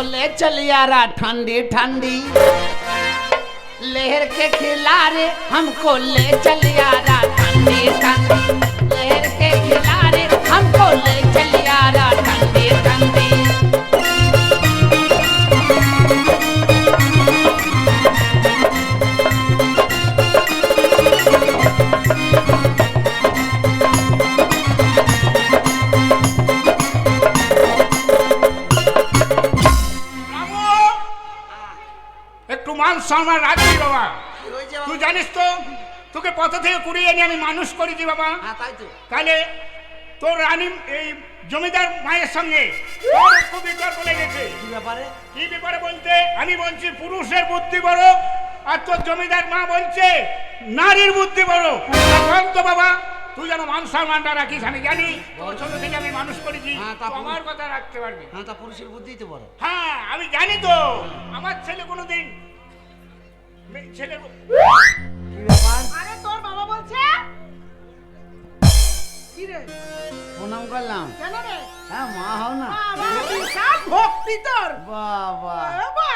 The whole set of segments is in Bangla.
हमको ले चलिया ठंडी ठंडी। लहर के खिलारे हमको ले चलिया रा ठंडी ठंडी। लहर के खिलारे हमको ले चलिया रा মান সম্মান রাখবি বাবা। তুই জানিস তো তোকে পথ থেকে কুড়িয়ে এনে আমি মানুষ করেছি বাবা। হ্যাঁ তাহলে তোর রানী এই জমিদার মায়ের সঙ্গে খুব বিতর্ক লেগেছে কি ব্যাপারে? কি ব্যাপারে বলতে? আমি বলছি পুরুষের বুদ্ধি বড় আর তোর জমিদার মা বলছে নারীর বুদ্ধি বড়। এখন তো বাবা তুই যেন মান সম্মানটা রাখিস আমি জানি ছোট থেকে আমি মানুষ করেছি হ্যাঁ, আমার কথা রাখতে পারবি। হ্যাঁ তা পুরুষের বুদ্ধিই তো বড়। হ্যাঁ আমি জানি তো আমার ছেলে কোনোদিন ছেলে কি ব্যাপার আরে তোর বাবা বলছে? কি রে? প্রণাম করলাম। কেন রে? হ্যাঁ মা হও না। বিশাল ভক্তি তোর। বাবা। বাবা।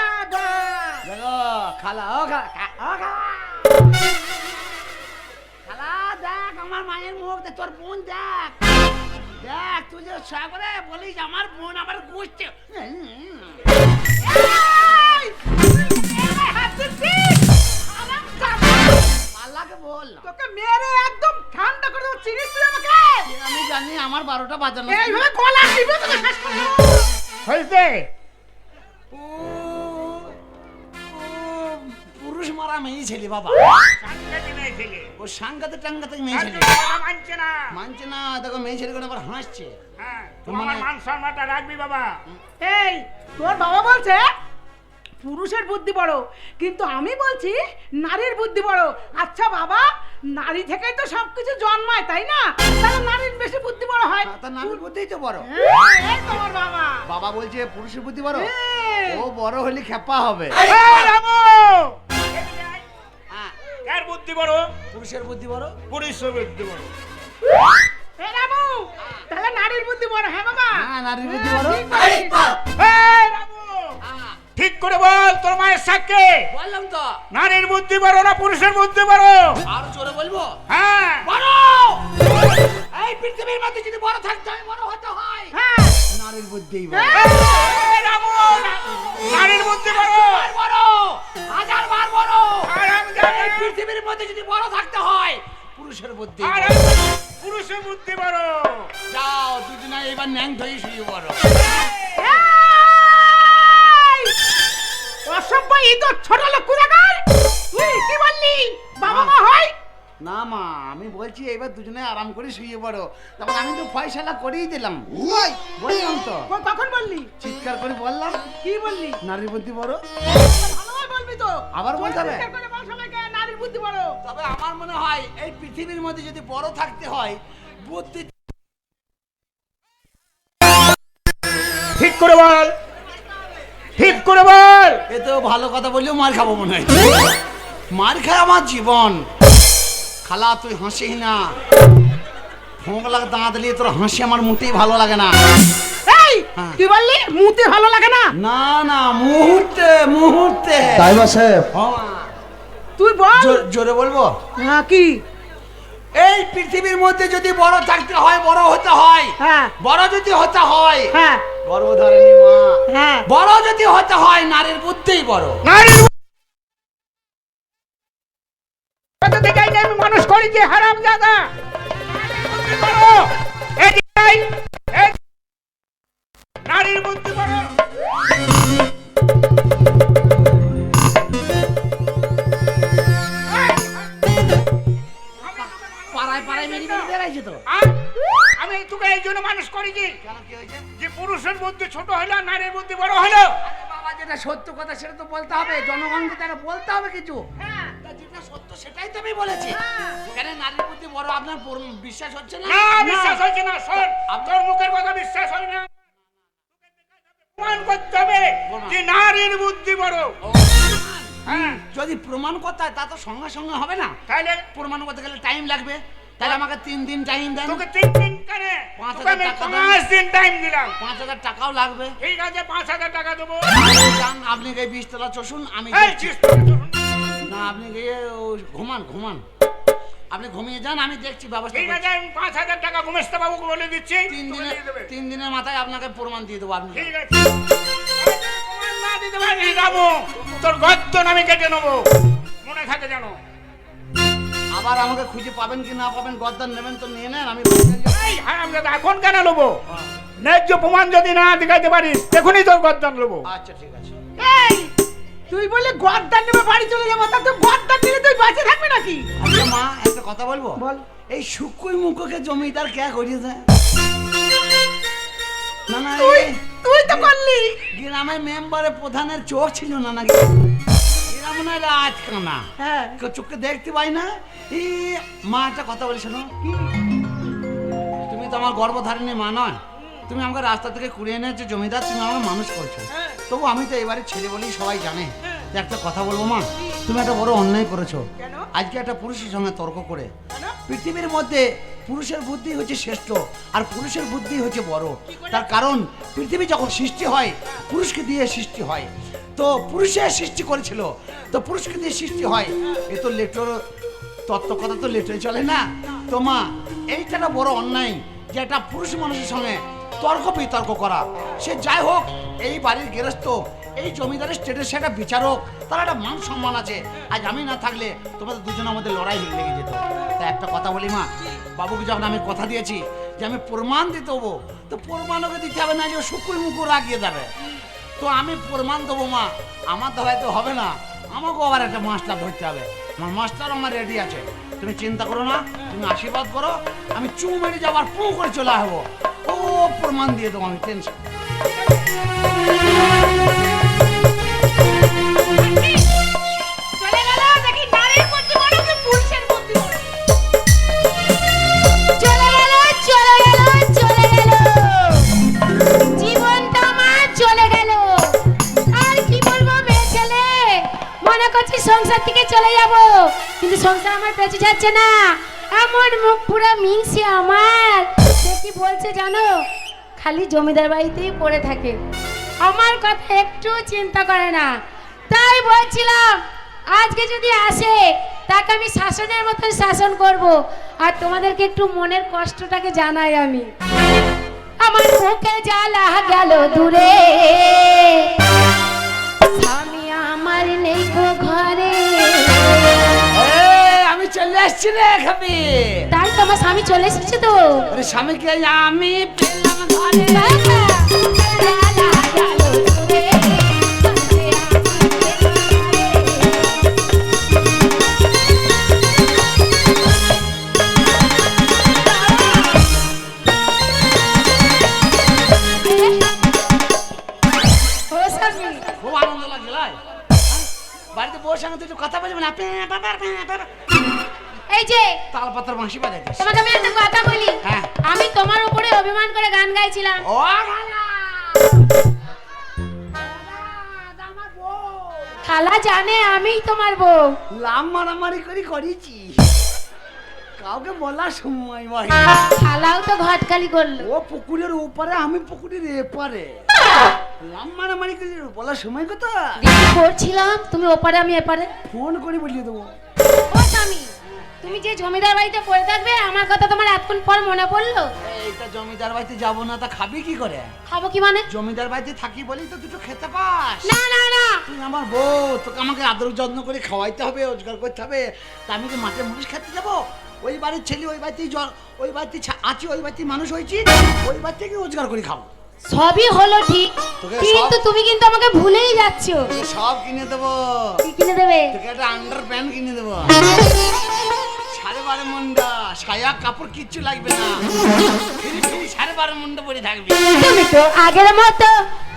দেখো খালা ও খালা খালা। খালা দেখ আমার মায়ের মুখ তোর বোন দেখ। দেখ তুই যে সাগরে বলিস আমার বোন আমার গুছছে হাত দিচ্ছিস? পাল্লাকে বল। তোকে মেরে একদম ঠান্ডা করে দেবো চিনিস তুই আমাকে? আমি জানি আমার বারোটা বাজানো এইভাবে গলা টিপে তোকে শেষ করে দেবো। হয়েছে? ও, ও, পুরুষ মারা মেয়ে ছেলে বাবা। সাংঘাতিক মেয়ে ছেলে। ও সাংঘাতে টাঙ্গাতে মেয়ে ছেলে। মানছে না। মানছে না দেখো মেয়ে ছেলে করে আবার হাসছে। হ্যাঁ আমার মান সম্মানটা রাখবি বাবা। এই তোর বাবা বলছে পুরুষের বুদ্ধি বড় কিন্তু আমি বলছি নারীর বুদ্ধি বড়। আচ্ছা বাবা নারী থেকেই তো সবকিছু জন্মায় তাই না? তাহলে নারীর বেশি বুদ্ধি বড় হয়। তার নারীর বুদ্ধিই তো বড়। হ্যাঁ, এই তোমার বাবা। বাবা বলছে পুরুষের বুদ্ধি বড়? হ্যাঁ। ও বড় হলে খেপা হবে। এই রামু! হ্যাঁ, কার বুদ্ধি বড়? পুরুষের বুদ্ধি বড়? পুরুষের বুদ্ধি বড়। এ রামু! তাহলে নারীর বুদ্ধি বড় হ্যাঁ বাবা? হ্যাঁ নারীর বুদ্ধি বড় ঠিক বলেছিস। এই রামু! হ্যাঁ, ঠিক করে বল তোর মায়ের সাক্ষী। বললাম তো। নারীর বুদ্ধি বড় না পুরুষের বুদ্ধি বড়। আর জোরে বলব? হ্যাঁ। বড়! এই পৃথিবীর মধ্যে যদি বড় থাকতে হয় বড় হতে হয়। হ্যাঁ। নারীর বুদ্ধি বড়। রামু! নারীর বুদ্ধি বড়। বড়। হাজার বার বড়! এই পৃথিবীর মধ্যে যদি বড় থাকতে হয় পুরুষের বুদ্ধি। পুরুষের বুদ্ধি বড়। যাও দুজনে এবার ন্যাং ধরে শুয়ে বড় ইঁদুর ছোট লোক কোথাকার? কি বললি? বাবা মা হয়? না মা আমি বলছি এবার দুজনে আরাম করে শুয়ে পড়ো। তখন আমি তো ফয়সালা করেই দিলাম। বললাম তো। কখন বললি? চিৎকার করে বললাম। কি বললি? নারীর বুদ্ধি বড়। বলবি তো। আবার বলতে হবে? জোরে চিৎকার করে বল সবাইকে নারীর বুদ্ধি বড়। তবে আমার মনে হয় এই পৃথিবীর মধ্যে যদি বড় থাকতে হয় বুদ্ধি ঠিক করে বল। ঠিক করে বল। এ তো ভালো কথা বললেও মার খাব মনে হয়। মার খায় আমার জীবন। খালা তুই হাসিস না। ফোঁক দাঁত দিয়ে তোর হাসি আমার মোটেই ভালো লাগে না। এই হ্যাঁ। কি বললি? মুতে ভালো লাগে না? না না মুহূর্তে মুহূর্তে। ড্রাইভার সাহেব। ও তুই বল। জোরে বলব? হ্যাঁ কি? এই পৃথিবীর মধ্যে যদি বড় থাকতে হয় বড় হতে হয় হ্যাঁ। বড় যদি হতে হয় হ্যাঁ। গর্ভধারিণী মা হ্যাঁ। বড় যদি হতে হয় নারীর বুদ্ধিই বড়। নারীর মানুষ করি করেছি হারাম জাদা হলো নারীর বুদ্ধি বড় হলো। বাবা যেটা সত্য কথা সেটা তো বলতে হবে। জনগণকে তারা বলতে হবে কিছু। হ্যাঁ। যেটা সত্য সেটাই তো আমি বলেছি। কেন নারীর বড় আপনার বিশ্বাস হচ্ছে না? না বিশ্বাস হচ্ছে না শোন। তোর মুখের কথা বিশ্বাস হয় না। প্রমাণ করতে হবে যে নারীর বুদ্ধি বড়। হ্যাঁ। যদি প্রমাণ করতে হয় তা তো সঙ্গে সঙ্গে হবে না। তাহলে প্রমাণ করতে গেলে টাইম লাগবে। তাহলে আমাকে তিন দিন টাইম দেন। তোকে তিন দিন কেন? পাঁচ হাজার পাঁচ দিন। টাইম দিলাম। পাঁচ হাজার টাকাও লাগবে। ঠিক আছে পাঁচ হাজার টাকা দেবো। যান আপনি গিয়ে বিশতলা চষুন আমি এই, দেখছি। চিস করে ধরুন। না আপনি গিয়ে ঘুমান ঘুমান। আপনি ঘুমিয়ে যান আমি দেখছি ব্যবস্থা ঠিক আছে আমি পাঁচ হাজার টাকা বাবুকে বলে দিচ্ছি। তিন তোকে দিনে তিন দিনের মাথায় আপনাকে প্রমাণ দিয়ে দেবো আপনি। ঠিক আছে। তোর গর্দন আমি কেটে নেব। মনে থাকে জানো আবার আমাকে খুঁজে পাবেন কি না পাবেন গদ্দার নেবেন তো নিয়ে নেন আমি। এই হ্যাঁ আমরা এখন কেন নেব ন্যায্য প্রমাণ যদি না দেখাইতে পারিস এখনই তোর গর্দন নেব আচ্ছা ঠিক আছে। এই তুই বলে গদ্দার নেবে বাড়ি চলে যাব তা তুই গদ্দার নিলে তুই বাঁচে থাকবি নাকি? আচ্ছা মা একটা কথা বলব? বল। এই শুকুই মুখকে জমিদার কে করিয়েছে? না না তুই তুই তো করলি। গ্রামের মেম্বারে প্রধানের চোখ ছিল না নাকি? গ্রাম না রাত কানা হ্যাঁ। কেউ চোখে দেখতে পাই না? এই মা একটা কথা বলি শোনো। তুমি তো আমার গর্ভধারিণী মা নয়। তুমি আমাকে রাস্তা থেকে কুড়িয়ে এনেছো জমিদার তুমি আমার মানুষ করছ। হ্যাঁ। তবু আমি তো এবারে ছেলে বলেই সবাই জানে। তো একটা কথা বলব মা তুমি একটা বড় অন্যায় করেছ। আজকে একটা পুরুষের সঙ্গে তর্ক করে। পৃথিবীর মধ্যে পুরুষের বুদ্ধি হচ্ছে শ্রেষ্ঠ আর পুরুষের বুদ্ধি হচ্ছে বড়। তার কারণ পৃথিবী যখন সৃষ্টি হয় পুরুষকে দিয়ে সৃষ্টি হয়। তো পুরুষের সৃষ্টি করেছিল তো পুরুষকে দিয়ে সৃষ্টি হয়। এ তো লেটোর তত্ত্ব কথা তো লেটে চলে না? তো মা এইটা বড় অন্যায় যে একটা পুরুষ মানুষের সঙ্গে তর্ক বিতর্ক করা। সে যাই হোক এই বাড়ির গৃহস্থ এই জমিদারের স্টেটের সে একটা বিচারক, তার একটা মান সম্মান আছে। আজ আমি না থাকলে তোমাদের দুজনের মধ্যে লড়াই লেগে যেত। তা একটা কথা বলি মা, বাবুকে যখন আমি কথা দিয়েছি যে আমি প্রমাণ দিতে হব, তো প্রমাণ ওকে দিতে হবে না যে শুকুর মুকুর রাগিয়ে যাবে তো আমি প্রমাণ দেবো মা, আমার দ্বারাই তো হবে না, আমাকেও আবার একটা মাস্টার ধরতে হবে। আমার মাস্টার আমার রেডি আছে। তুমি চিন্তা করো না, তুমি আশীর্বাদ করো, আমি চু মেরে যাবার পু করে চলে আসব। ও প্রমাণ দিয়ে দেবো আমি টেনশন সংসার থেকে চলে যাব। কিন্তু সংসার আমার বেঁচে যাচ্ছে না। এমন মুখ পুরো মিংসে আমার। সে কি বলছে জানো? খালি জমিদার বাড়িতেই পড়ে থাকে। আমার কথা একটু চিন্তা করে না। তাই বলছিলাম, আজকে যদি আসে, তাকে আমি শাসনের মতন শাসন করব। আর তোমাদেরকে একটু মনের কষ্টটাকে জানাই আমি। আমার মুখে জ্বালা গেল দূরে। আমি আমার নেই ঘরে। আসছি রে খাবি তাই তো আমার স্বামী চলে এসেছে তো। আরে স্বামীকে আমি পেলাম ঘরে লাই। বাড়িতে বউর সঙ্গে তুই একটু কথা বলবি না? এই যে তাল পাতার বাঁশি বাজাইছিস তোমাকে আমি একটা কথা বলি? হ্যাঁ। আমি তোমার উপরে অভিমান করে গান গাইছিলাম। ও খালা। জানে আমিই তোমার বউ। লাম মারামারি করে করেছি। কাউকে বলার সময় ভাই খালাও তো ঘটকালি করল। ও পুকুরের ওপারে আমি পুকুরের এপারে। লাম মারামারি করে বলার সময় কথা করছিলাম তুমি ওপারে আমি এপারে? ফোন করে বলিয়ে দেবো। ও তুমি যে জমিদার বাড়িতে পড়ে থাকবে আমার কথা তোমার এতক্ষণ পর মনে পড়ল? এইটা জমিদার বাড়িতে যাব না তা খাবি কি করে? খাব কি মানে? জমিদার বাড়িতে থাকি বলি তো দুটো খেতে পাস। না না না। তুই আমার বউ তোকে আমাকে আদর যত্ন করে খাওয়াইতে হবে রোজগার করতে হবে। তা আমি কি মাঠে মুনিশ খেতে যাব? ওই বাড়ির ছেলে ওই বাড়িতেই জল ওই বাড়িতে আছি ওই বাড়িতে মানুষ হয়েছি ওই বাড়ি থেকে রোজগার করে খাব। সবই হলো ঠিক কিন্তু তুমি কিন্তু আমাকে ভুলেই যাচ্ছ। সব কিনে দেবো। কি কিনে দেবে? তোকে একটা আন্ডার প্যান্ট কিনে দেবো। বারো মুন্ডা সায়া কাপড় কিচ্ছু লাগবে না। সাড়ে বারো মুন্ডা পরে থাকবি। তুমি তো আগের মতো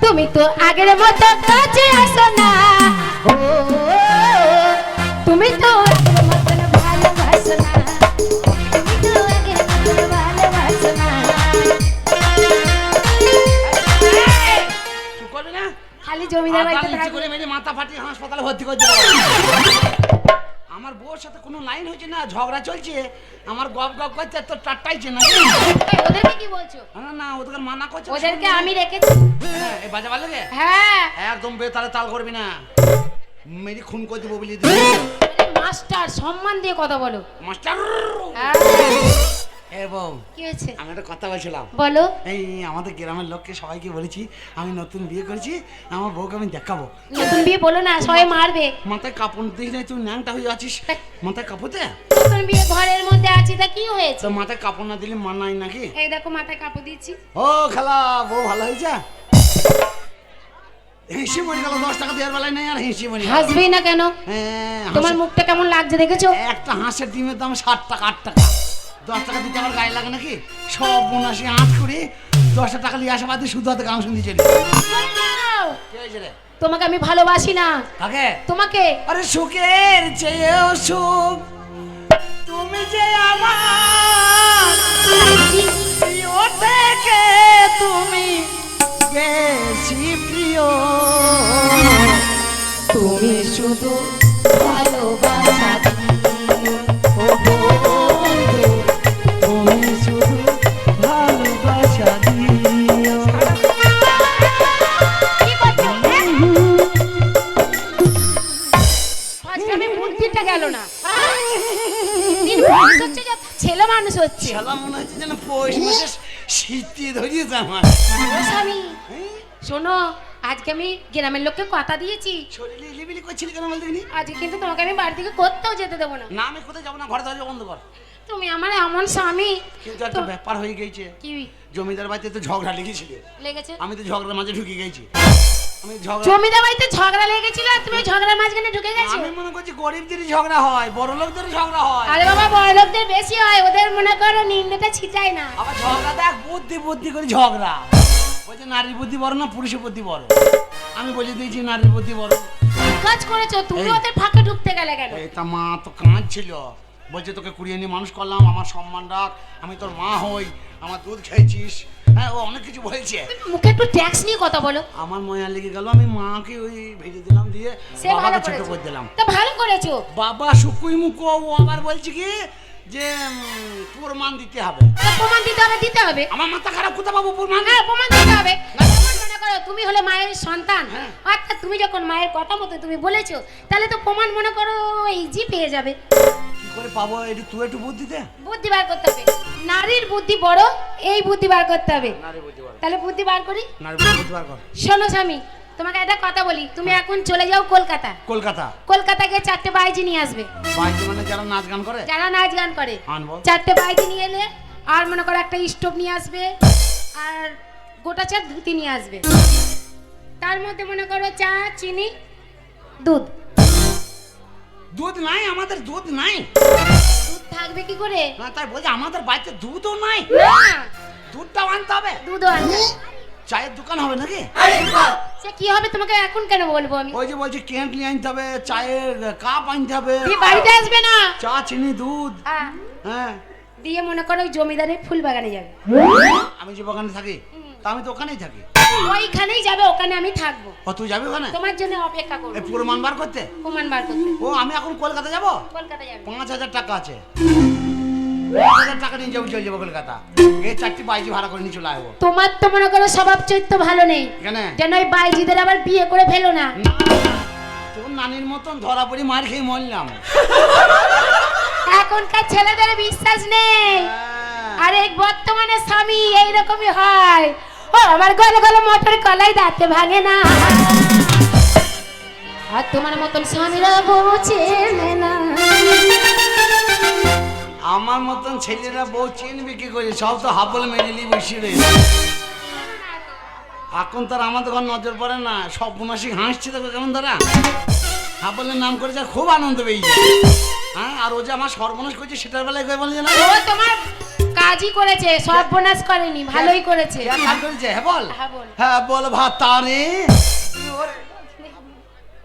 তুমি তো আগের মতো কাছে আসো না। ও, তুমি তো আগের মতন ভালোবাসো না। তুমি তো আগের মতন ভালোবাসো না। চুপ করবি না? খালি জমিদার বাড়িতে থাকবে। করে মেরে মাথা ফাটিয়ে হাসপাতালে ভর্তি করে দেবো। ঝগড়া চলছে আমার গপ গপ করছে তো টাট্টাইছে না ওদেরকে কি বলছো? না না ওদেরকে মানা করছে ওদেরকে আমি রেখেছি। হ্যাঁ, এই বাজা বাজে হ্যাঁ। একদম বেতালে তাল করবি না। মেরি খুন করে দেবো বলি মাস্টার সম্মান দিয়ে কথা বলো। মাস্টার। হ্যাঁ, এ বউ কি হয়েছে? আমি একটা কথা বলছিলাম। বলো। এই আমাদের গ্রামের লোককে সবাইকে বলেছি আমি নতুন বিয়ে করেছি আমার বউকে আমি দেখাবো। নতুন বিয়ে বলো না সবাই মারবে। মাথায় কাপড় তুই ন্যাংটা হয়ে আছিস। মাথায় কাপড় দে। নতুন বিয়ে ঘরের মধ্যে আছি তা কি হয়েছে? তো মাথায় কাপড় না দিলে মানাই নাকি? এই দেখো মাথায় কাপড় ও খালা বউ ভালো হয়েছে? হিসি গেল দশ টাকা দেওয়ার বেলায় নেই আর হিসি না কেন? হ্যাঁ, তোমার মুখটা কেমন লাগছে দেখেছ? একটা হাঁসের ডিমের দাম ষাট টাকা আট টাকা। দশ টাকা দিতে আমার গায়ে লাগে নাকি? সব বোনাসি হাত করে দশটা টাকা নিয়ে আসা বাদে শুধু হাতে গান শুনতে চলি। তোমাকে আমি ভালোবাসি না। কাকে? তোমাকে। আরে সুখের চেয়েও সুখ। তুমি যে আমার প্রিয় থেকে তুমি বেশি প্রিয়। তুমি শুধু মানুষ হচ্ছে। মনে হচ্ছে যেন পৌষ মাসে শীতে স্বামী শোনো আজকে আমি গ্রামের লোককে কথা দিয়েছি। শরীরে ইলিবিলি করছিলি কেন বলতে আজকে কিন্তু তোমাকে আমি বাড়ি থেকে কোথাও যেতে দেবো না। না আমি কোথায় যাব না ঘরে দরজা বন্ধ কর। তুমি আমার এমন স্বামী। কিন্তু একটা ব্যাপার হয়ে গেছে। কি? জমিদার বাড়িতে তো ঝগড়া লেগেছিল। লেগেছে? আমি তো ঝগড়ার মাঝে ঢুকে গেছি। জমিদার বাড়িতে ঝগড়া লেগেছিল আর তুমি ঝগড়ার মাঝখানে ঢুকে গেছো? আমি মনে করছি গরিবদেরই ঝগড়া হয় বড় লোকদেরই ঝগড়া হয়। আরে বাবা বড় লোকদের বেশি হয় ওদের মনে করো নিন্দাটা ছিটায় না। আবার ঝগড়া দেখ বুদ্ধি বুদ্ধি করে ঝগড়া। বলছে নারীর বুদ্ধি বড় না পুরুষের বুদ্ধি বড়? আমি বলে দিয়েছি নারীর বুদ্ধি বড়। কাজ করেছ? তুমি। ওদের ফাঁকে ঢুকতে গেলে কেন? এই তা মা তো কাঁদছিল। বলছে তোকে কুড়িয়ে নিয়ে মানুষ করলাম আমার সম্মান রাখ। আমি তোর মা হই আমার দুধ খেয়েছিস হ্যাঁ ও অনেক কিছু বলছে। তুমি মুখে একটু ট্যাক্স নিয়ে কথা বলো। আমার ময়া লেগে গেল আমি মাকে ওই ভেজে দিলাম দিয়ে বাবাকে ছোট করে দিলাম। তা ভালো করেছ। বাবা শুকুই মুখো ও আবার বলছে কি যে প্রমাণ দিতে হবে। প্রমাণ দিতে হবে দিতে হবে। আমার মাথা খারাপ কোথা পাবো প্রমাণ? হ্যাঁ প্রমাণ দিতে হবে। করো তুমি হলে মায়ের সন্তান হ্যাঁ। অর্থাৎ তুমি যখন মায়ের কথা মতো তুমি বলেছ তাহলে তো প্রমাণ মনে করো ইজি পেয়ে যাবে। করে পাবো একটু তুই একটু বুদ্ধি দে। বুদ্ধি বার করতে হবে। নারীর বুদ্ধি বড় এই বুদ্ধি বার করতে হবে। নারী বুদ্ধি বার তাহলে বুদ্ধি বার করি? নারী বুদ্ধি বার কর। শোনো স্বামী তোমাকে একটা কথা বলি। তুমি এখন চলে যাও কলকাতা। কলকাতা। কলকাতা গিয়ে চারটে বাইজি নিয়ে আসবে। বাইরে মানে যারা নাচ গান করে? যারা নাচ গান করে। আনব চারটে বাইজি নিয়ে এলে আর মনে করো একটা স্টোভ নিয়ে আসবে আর গোটা চার ধুতি নিয়ে আসবে। তার মধ্যে মনে করো চা চিনি দুধ। দুধ নাই আমাদের দুধ নাই। দুধ থাকবে কি করে? না তাই বলছি আমাদের বাড়িতে দুধও নাই। না। দুধটাও আনতে হবে? দুধও আনবে চায়ের দোকান হবে নাকি? সে কি হবে? তোমাকে এখন কেন বলব আমি? ওই যে বলছি কেন্টলি আনতে হবে চায়ের কাপ আনতে হবে। বাড়িতে আসবে না। চা চিনি দুধ। হ্যাঁ। দিয়ে মনে করো ওই জমিদারের ফুল বাগানে যাবে। আমি যে বাগানে থাকি তা আমি তো ওখানেই থাকি। ওইখানেই যাবে ওখানে আমি থাকব। ও তুই যাবি ওখানে? তোমার জন্য অপেক্ষা এই প্রমাণ বার করতে? প্রমাণ বার করতে। ও আমি এখন কলকাতা যাব? কলকাতা যাবে। পাঁচ হাজার টাকা আছে। টাকা নিয়ে যাব চলে যাব কলকাতা। এই চারটি বাইজি ভাড়া করে নিয়ে চলে আসব। তোমার তো মনে করো স্বভাব চরিত্র ভালো নেই। এখানে যেন ওই বাইজিদের আবার বিয়ে করে ফেলো না। না তোর নানির মতন ধরা পড়ি মার খেয়ে মরলাম। এখনকার ছেলেদের বিশ্বাস নেই। হ্যাঁ। আর এই বর্তমানে স্বামী এইরকমই হয়। ও আমার গলে গলে মোটর কলাই দাঁতে ভাঙে না। আর তোমার মতন স্বামীরা বোঝে না আমার মতন ছেলেরা বউ চিনবে কি করে? সব তো হাবল মেরেলি বসে রয়েছে এখন তার আমাদের ঘর নজর পড়ে না। সব মাসিক হাসছে দেখো কেমন তারা। হাবলের নাম করে যা খুব আনন্দ পেয়েছে হ্যাঁ আর ও যে আমার সর্বনাশ করছে সেটার বেলায় কয়ে বলে না ও তোমার কাজই করেছে সর্বনাশ করেনি ভালোই করেছে। হ্যাঁ বল। হ্যাঁ বল। হ্যাঁ বল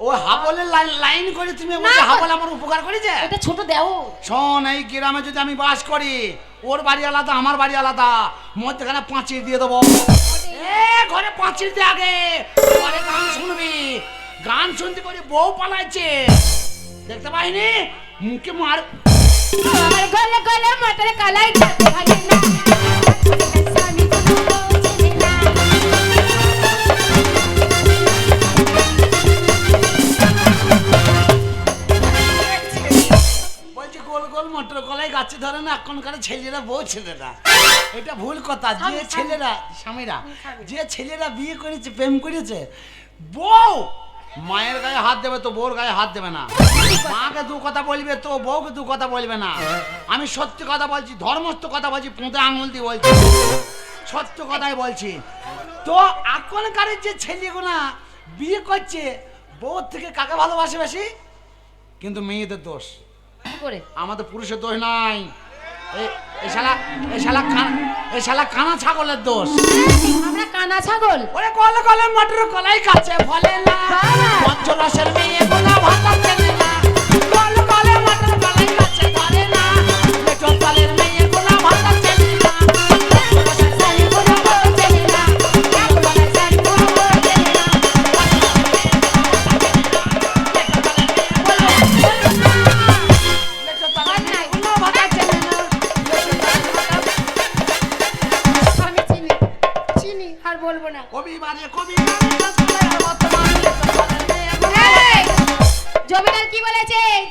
ও হাবলের লাইন লাইন করে তুমি বলছো হাবল আমার উপকার করেছে? এটা ছোট দেও। শোন এই গ্রামে যদি আমি বাস করি ওর বাড়ি আলাদা আমার বাড়ি আলাদা মধ্যখানে পাঁচির দিয়ে দেবো। এ ঘরে পাঁচির দিয়ে আগে। ঘরে গান শুনবি। গান শুনতে করে বউ পালাইছে। দেখতে পাইনি? মুখে মার আমার গলে গলে মটর কালাই না। মটর গাছে ধরে না এখনকার ছেলেরা বউ ছেলেরা। এটা ভুল কথা যে ছেলেরা স্বামীরা যে ছেলেরা বিয়ে করেছে প্রেম করেছে বউ মায়ের গায়ে হাত দেবে তো বউর গায়ে হাত দেবে না। মাকে দু কথা বলবে তো বউকে দু কথা বলবে না। আমি সত্যি কথা বলছি ধর্মস্থ কথা বলছি পুঁতে আঙুল দিয়ে বলছি। সত্য কথাই বলছি। তো এখনকার যে ছেলেগুনা বিয়ে করছে বউর থেকে কাকে ভালোবাসে বেশি? কিন্তু মেয়েদের দোষ। করে? আমাদের পুরুষের দোষ নাই। এ- শালা এ শালা কান- এ শালা কানা ছাগলের দোষ। আমরা কানা ছাগল। ওরে কলে কলে মটর কলাই কাছে ফলে না! পঞ্চরসের মেয়ে গোলা ভাতা চেনে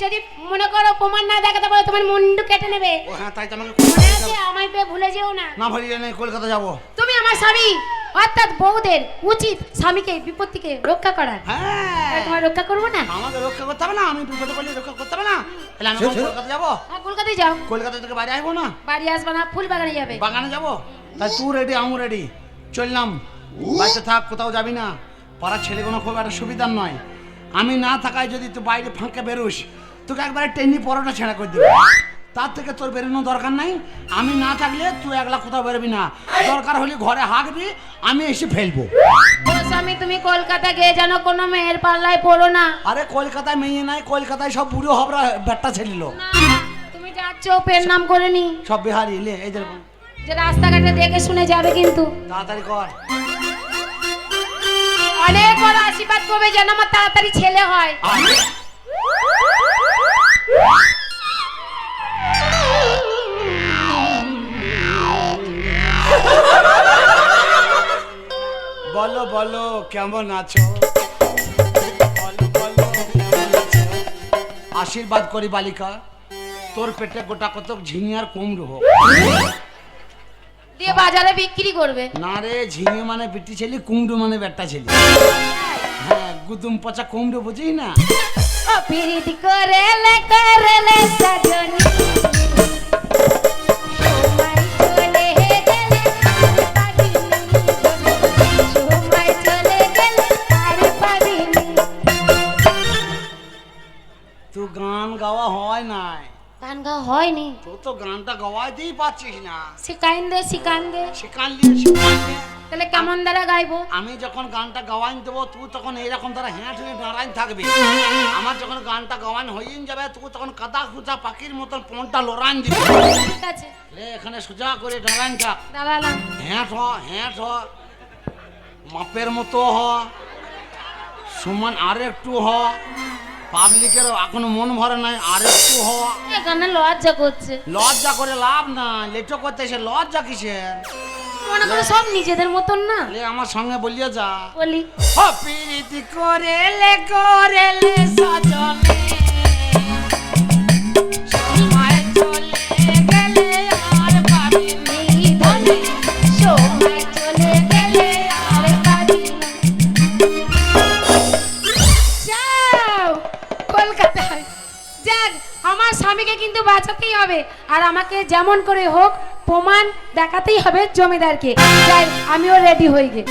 যদি মনে করো প্রমাণ না দেখাতে পারো তোমার মুন্ডু কেটে নেবে। ও হ্যাঁ তাই তো আমাকে মনে আছে? আমায় পেয়ে ভুলে যেও না। না ভরিয়ে নেই কলকাতা যাব। তুমি আমার স্বামী। অর্থাৎ বউদের উচিত স্বামীকে বিপদ থেকে রক্ষা তাই হ্যাঁ। তোমার রক্ষা করব না? আমাকে রক্ষা করতে হবে না আমি বিপদে পড়লে রক্ষা করতে হবে না। তাহলে আমি কলকাতা যাব? হ্যাঁ কলকাতায় যাও। কলকাতা থেকে বাইরে আসব না? বাড়ি আসবে না ফুল বাগানে যাবে। বাগানে যাব? তাই তুই রেডি আমি রেডি চললাম। বাড়িতে থাক কোথাও যাবি না। পাড়ার ছেলেগুলো খুব একটা সুবিধার নয়। আমি না থাকায় যদি তুই বাইরে ফাঁকে বেরোস তোকে একবারে টেনি পরোটা ছেঁড়া করে দেবে। তার থেকে তোর বেরোনোর দরকার নাই। আমি না থাকলে তুই একলা কোথাও বেরোবি না। দরকার হলে ঘরে হাঁকবি আমি এসে ফেলব। স্বামী তুমি কলকাতা গিয়ে যেন কোনো মেয়ের পাল্লায় পড়ো না। আরে কলকাতায় মেয়ে নাই কলকাতায় সব বুড়ো হবরা ব্যাটটা ছেলিল তুমি যাচ্ছ পেন নাম করে নি। সব বিহারি লে এই দেখুন যে রাস্তাঘাটে দেখে শুনে যাবে কিন্তু। তাড়াতাড়ি কর। অনেক বড় আশীর্বাদ করবে যেন আমার তাড়াতাড়ি ছেলে হয়। বলো বলো কেমন আছো? আশীর্বাদ করি বালিকা তোর পেটে গোটা কত ঝিঙে আর কুমড়ো হোক। দিয়ে বাজারে বিক্রি করবে। না রে ঝিঙে মানে বেটি ছেলে কুমড়ো মানে বেটা ছেলে। হ্যাঁ গুদুম পচা কুমড়ো বুঝি না? পিরিত করেলে করেলে সজনী। তো গান গাওয়া হয় নাই? গান গাওয়া হয়নি। তো তো গানটা গাওয়াইতেই পারছিস না। শিকাইন দে শিকান দে শেখান নিয়ে শেখান নিয়ে। তাহলে কেমন দ্বারা গাইবো? আমি যখন গানটা গাওয়াইন দেবো তুই তখন এইরকম তারা হ্যাঁ হয়ে দাঁড়াইন থাকবি। আমার যখন গানটা গাওয়ান হয়ে যাবে তুই তখন কাদা খুচা পাখির মতন পনটা লড়াইন দিবি। ঠিক আছে। লে এখানে সোজা করে দাঁড়াইন থাক। দাঁড়ালাম। হ্যাঁ হ হ্যাঁ হ। মাপের মতো হ। সমান আর একটু হ। পাবলিকের এখনও মন ভরে নাই আর একটু হ। এখানে লজ্জা করছে। লজ্জা করে লাভ না লেটো করতে এসে লজ্জা কিসের? মনে করো সব নিজেদের মতন না? আমার সঙ্গে বলিয়ে যা। বলি। ও প্রীতি করে লে করে লে সময় চলে গেলে আর পাবি ধনে সময় চলে গেলে আর পাবি যাও কলকাতায়। যাক আমার স্বামীকে কিন্তু বাঁচাতেই হবে। আর আমাকে যেমন করে হোক প্রমাণ দেখাতেই হবে জমিদারকে। যাই আমিও রেডি হয়ে গে